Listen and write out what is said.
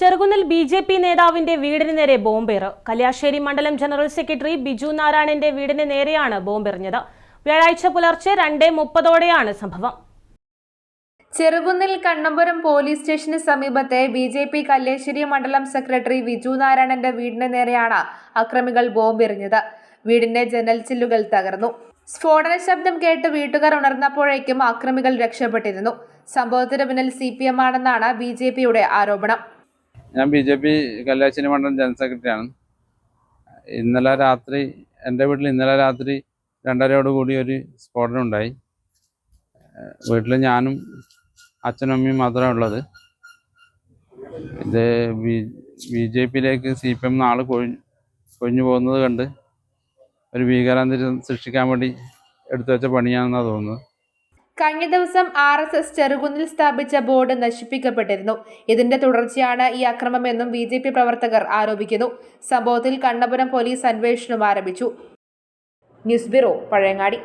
ചെറുകുന്നിൽ B J P നേതാവിന്റെ വീടിന് നേരെ ബോംബേറ്. കല്യാശ്ശേരി മണ്ഡലം ജനറൽ സെക്രട്ടറി ബിജു നാരായണന്റെ വീടിന് നേരെയാണ് ബോംബെറിഞ്ഞത്. വ്യാഴാഴ്ച പുലർച്ചെ രണ്ടേ മുപ്പതോടെയാണ് സംഭവം. ചെറുകുന്നിൽ കണ്ണമ്പുരം പോലീസ് സ്റ്റേഷന് സമീപത്തെ ബി ജെ പി കല്ലേശ്ശേരി മണ്ഡലം സെക്രട്ടറി ബിജു നാരായണന്റെ വീടിന് നേരെയാണ് അക്രമികൾ ബോംബെറിഞ്ഞത്. വീടിന്റെ ജനൽ ചില്ലുകൾ തകർന്നു. സ്ഫോടന ശബ്ദം കേട്ട് വീട്ടുകാർ ഉണർന്നപ്പോഴേക്കും അക്രമികൾ രക്ഷപ്പെട്ടിരുന്നു. സംഭവത്തിന് പിന്നിൽ സി പി എം ആണെന്നാണ് ബി ജെ പിയുടെ ആരോപണം. ഞാൻ ബി ജെ പി കല്യാശ്ശേരി മണ്ഡലം ജനറൽ സെക്രട്ടറിയാണ്. ഇന്നലെ രാത്രി എന്റെ വീട്ടിൽ ഇന്നലെ രാത്രി രണ്ടരയോട് കൂടി ഒരു സ്ഫോടനം ഉണ്ടായി. വീട്ടിൽ ഞാനും അച്ഛനും അമ്മയും മാത്രമേ ഉള്ളത്. ഇത് ബി ബി ജെ പിയിലേക്ക് സി പി എം നാളെ കൊഴിഞ്ഞു കൊഴിഞ്ഞു പോകുന്നത് കണ്ട് ഒരു ഭീകരാന്തരീക്ഷം സൃഷ്ടിക്കാൻ വേണ്ടി എടുത്തു വെച്ച പണിയാണെന്നാണ് തോന്നുന്നത്. കഴിഞ്ഞ ദിവസം ആർ എസ് എസ് ചെറുകുന്നിൽ സ്ഥാപിച്ച ബോർഡ് നശിപ്പിക്കപ്പെട്ടിരുന്നു. ഇതിന്റെ തുടർച്ചയാണ് ഈ അക്രമമെന്നും ബി ജെ പി പ്രവർത്തകർ ആരോപിക്കുന്നു. സംഭവത്തിൽ കണ്ണപുരം പോലീസ് അന്വേഷണം ആരംഭിച്ചു. News bureau Pazhayangadi.